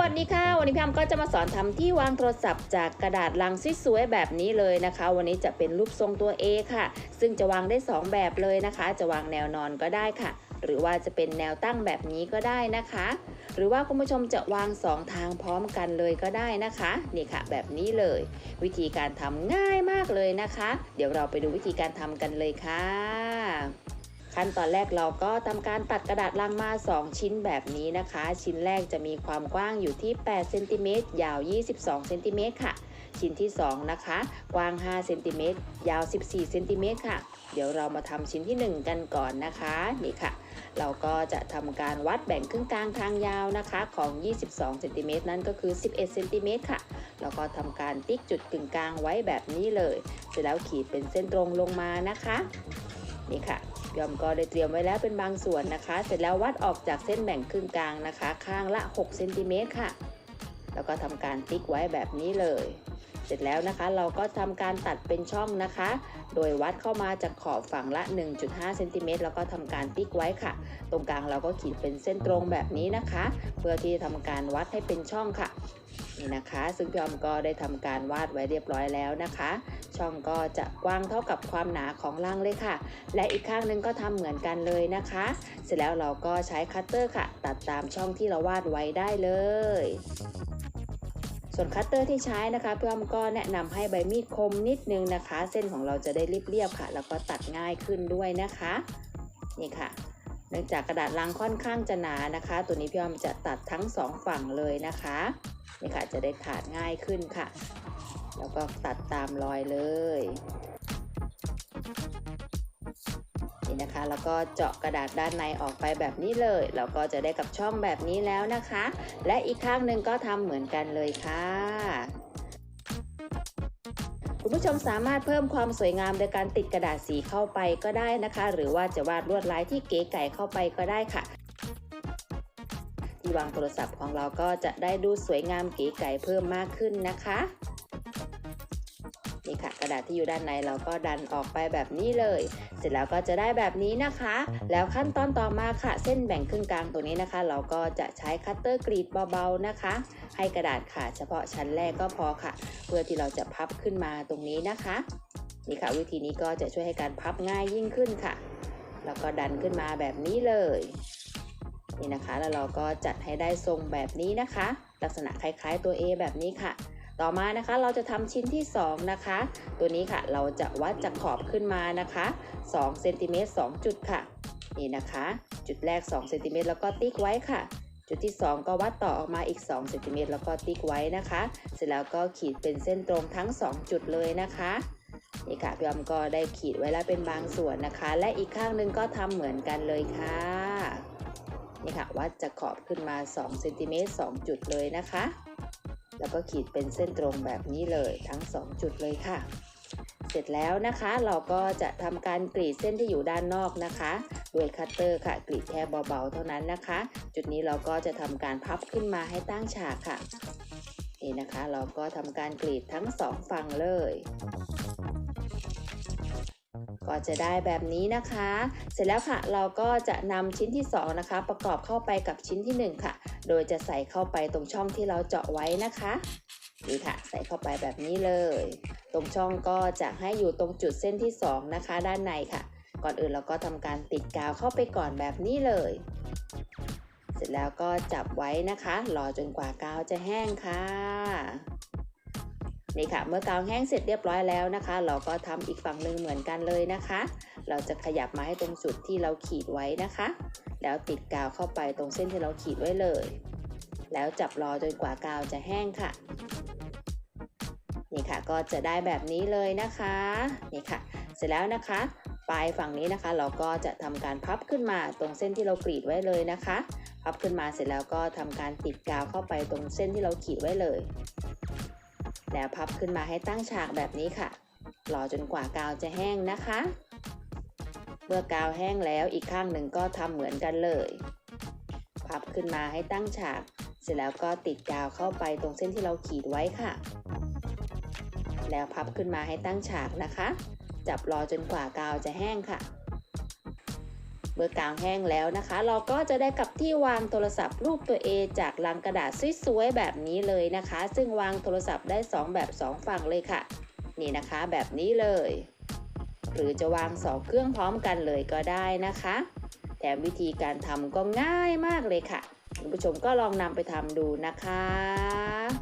วัสดีค่ะ วันนี้พี่อ้ำก็จะมาสอนทำที่วางโทรศัพท์จากกระดาษลังสวยๆแบบนี้เลยนะคะ วันนี้จะเป็นรูปทรงตัว A ค่ะ ซึ่งจะวางได้ 2 แบบเลยนะคะ จะวางแนวนอนก็ได้ค่ะ หรือว่าจะเป็นแนวตั้งแบบนี้ก็ได้นะคะ หรือว่าคุณผู้ชมจะวาง 2 ทางพร้อมกันเลยก็ได้นะคะนี่ค่ะ แบบนี้เลย วิธีการทำง่ายมากเลยนะคะ เดี๋ยวเราไปดูวิธีการทำกันเลยค่ะ ขั้นตอนแรกเราก็ทำการตัดกระดาษลังมา 2 ชิ้นแบบนี้นะคะ ชิ้นแรกจะมีความกว้างอยู่ที่8เซนติเมตรยาว 22เซนติเมตรค่ะ ชิ้นที่ 2 นะคะ กว้าง5เซนติเมตรยาว 14เซนติเมตรค่ะ เดี๋ยวเรามาทำชิ้นที่ 1 กันก่อนนะคะนี่ค่ะ เราก็จะทำการวัดแบ่งครึ่งกลางทางยาวนะคะของ 22เซนติเมตรนั่นก็คือ 11เซนติเมตรค่ะแล้วก็ทำการติ๊กจุดกึ่งกลางไว้แบบนี้เลย เสร็จแล้วขีดเป็นเส้นตรงลงมานะคะ นี่ค่ะ ยอมก็ได้เตรียมไว้แล้วเป็นบางส่วนนะคะ เสร็จแล้ววัดออกจากเส้นแบ่งครึ่งกลางนะคะ ข้างละ 6 เซนติเมตรค่ะ แล้วก็ทำการติ๊กไว้แบบนี้เลย เสร็จแล้วนะคะเราก็ทำการตัดเป็นช่องนะคะ โดยวัดเข้ามาจากขอบฝั่งละ 1.5 เซนติเมตรแล้วก็ทำการติ๊กไว้ค่ะ ตรงกลางเราก็ขีดเป็นเส้นตรงแบบนี้นะคะ เพื่อที่จะทำการวัดให้เป็นช่องค่ะ นี่นะคะ ซึ่งพี่ออมก็ได้ทำการวาดไว้เรียบร้อยแล้วนะคะ ช่องก็จะกว้างเท่ากับความหนาของรังเลยค่ะ และอีกข้างหนึงก็ทำเหมือนกันเลยนะคะ เสร็จแล้วเราก็ใช้คัตเตอร์ค่ะ ตัดตามช่องที่เราวาดไว้ได้เลยส่วนคัตเตอร์ที่ใช้นะคะพี่อมก็แนะนำให้ใบมีดคมนิดนึงนะคะ เส้นของเราจะได้เรียบๆค่ะ แล้วก็ตัดง่ายขึ้นด้วยนะคะ นี่ค่ะ เนื่องจากกระดาษลังค่อนข้างจะหนานะคะ ตัวนี้พี่อ้อมจะตัดทั้งสองฝั่งเลยนะคะนี่ค่ะจะได้ขาดง่ายขึ้นค่ะ แล้วก็ตัดตามรอยเลยนี่นะคะ แล้วก็เจาะกระดาษด้านในออกไปแบบนี้เลยเราก็จะได้กับช่องแบบนี้แล้วนะคะ และอีกข้างหนึ่งก็ทำเหมือนกันเลยค่ะ คุณผู้ชมสามารถเพิ่มความสวยงามโดยการติดกระดาษสีเข้าไปก็ได้นะคะ หรือว่าจะวาดลวดลายที่เก๋ไก่เข้าไปก็ได้ค่ะ ที่วางโทรศัพท์ของเราก็จะได้ดูสวยงามเก๋ไก่เพิ่มมากขึ้นนะคะ นี่ค่ะ กระดาษที่อยู่ด้านในเราก็ดันออกไปแบบนี้เลย เสร็จแล้วก็จะได้แบบนี้นะคะ แล้วขั้นตอนต่อมาค่ะ เส้นแบ่งครึ่งกลางตัวนี้นะคะ เราก็จะใช้คัตเตอร์กรีดเบาๆนะคะ ให้กระดาษขาดเฉพาะชั้นแรกก็พอค่ะ เพื่อที่เราจะพับขึ้นมาตรงนี้นะคะนี่ค่ะ วิธีนี้ก็จะช่วยให้การพับง่ายยิ่งขึ้นค่ะ แล้วก็ดันขึ้นมาแบบนี้เลยนี่นะคะ แล้วเราก็จัดให้ได้ทรงแบบนี้นะคะ ลักษณะคล้ายๆตัว A แบบนี้ค่ะ ต่อมานะคะเราจะทำชิ้นที่ 2 นะคะ ตัวนี้ค่ะเราจะวัดจากขอบขึ้นมานะคะ2เซนติเมตร2จุดค่ะ นี่นะคะ จุดแรก2เซนติเมตรแล้วก็ติ๊กไว้ค่ะ จุดที่ 2 ก็วัดต่อออกมาอีก2เซนติเมตรแล้วก็ติ๊กไว้นะคะ เสร็จแล้วก็ขีดเป็นเส้นตรงทั้ง 2 จุดเลยนะคะนี่ค่ะพี่อมก็ได้ขีดไว้แล้วเป็นบางส่วนนะคะ และอีกข้างหนึงก็ทำเหมือนกันเลยค่ะนี่ค่ะวัดจากขอบขึ้นมา2เซนติเมตร2จุดเลยนะคะ แล้วก็ขีดเป็นเส้นตรงแบบนี้เลยทั้ง 2 จุดเลยค่ะ เสร็จแล้วนะคะ เราก็จะทำการกรีดเส้นที่อยู่ด้านนอกนะคะด้วยคัตเตอร์ค่ะ กรีดแค่เบาๆเท่านั้นนะคะ จุดนี้เราก็จะทำการพับขึ้นมาให้ตั้งฉากค่ะนี่นะคะ เราก็ทำการกรีดทั้งสองฝั่งเลย ก็จะได้แบบนี้นะคะ เสร็จแล้วค่ะเราก็จะนำชิ้นที่ 2 นะคะ ประกอบเข้าไปกับชิ้นที่ 1 ค่ะ โดยจะใส่เข้าไปตรงช่องที่เราเจาะไว้นะคะนี่ค่ะ ใส่เข้าไปแบบนี้เลย ตรงช่องก็จะให้อยู่ตรงจุดเส้นที่ 2 นะคะ ด้านในค่ะ ก่อนอื่นเราก็ทำการติดกาวเข้าไปก่อนแบบนี้เลย เสร็จแล้วก็จับไว้นะคะ รอจนกว่ากาวจะแห้งค่ะ นี่ค่ะ เมื่อกาวแห้งเสร็จเรียบร้อยแล้วนะคะ เราก็ทำอีกฝั่งหนึ่งเหมือนกันเลยนะคะ เราจะขยับมาให้ตรงจุดที่เราขีดไว้นะคะ แล้วติดกาวเข้าไปตรงเส้นที่เราขีดไว้เลย แล้วจับรอจนกว่ากาวจะแห้งค่ะนี่ค่ะก็จะได้แบบนี้เลยนะคะนี่ค่ะ เสร็จแล้วนะคะ ปลายฝั่งนี้นะคะ เราก็จะทำการพับขึ้นมาตรงเส้นที่เรากรีดไว้เลยนะคะ พับขึ้นมาเสร็จแล้วก็ทำการติดกาวเข้าไปตรงเส้นที่เราขีดไว้เลย แล้วพับขึ้นมาให้ตั้งฉากแบบนี้ค่ะ รอจนกว่ากาวจะแห้งนะคะ เมื่อกาวแห้งแล้วอีกข้างหนึ่งก็ทำเหมือนกันเลย พับขึ้นมาให้ตั้งฉาก เสร็จแล้วก็ติดกาวเข้าไปตรงเส้นที่เราขีดไว้ค่ะ แล้วพับขึ้นมาให้ตั้งฉากนะคะ จับรอจนกว่ากาวจะแห้งค่ะ เมื่อกางแห้งแล้วนะคะ เราก็จะได้กับที่วางโทรศัพท์รูปตัว A จากลังกระดาษสวยๆแบบนี้เลยนะคะ ซึ่งวางโทรศัพท์ได้ 2 แบบ 2 ฝั่งเลยค่ะ นี่นะคะแบบนี้เลย หรือจะวาง 2 เครื่องพร้อมกันเลยก็ได้นะคะ แถมวิธีการทำก็ง่ายมากเลยค่ะคุณผู้ชมก็ลองนำไปทำดูนะคะ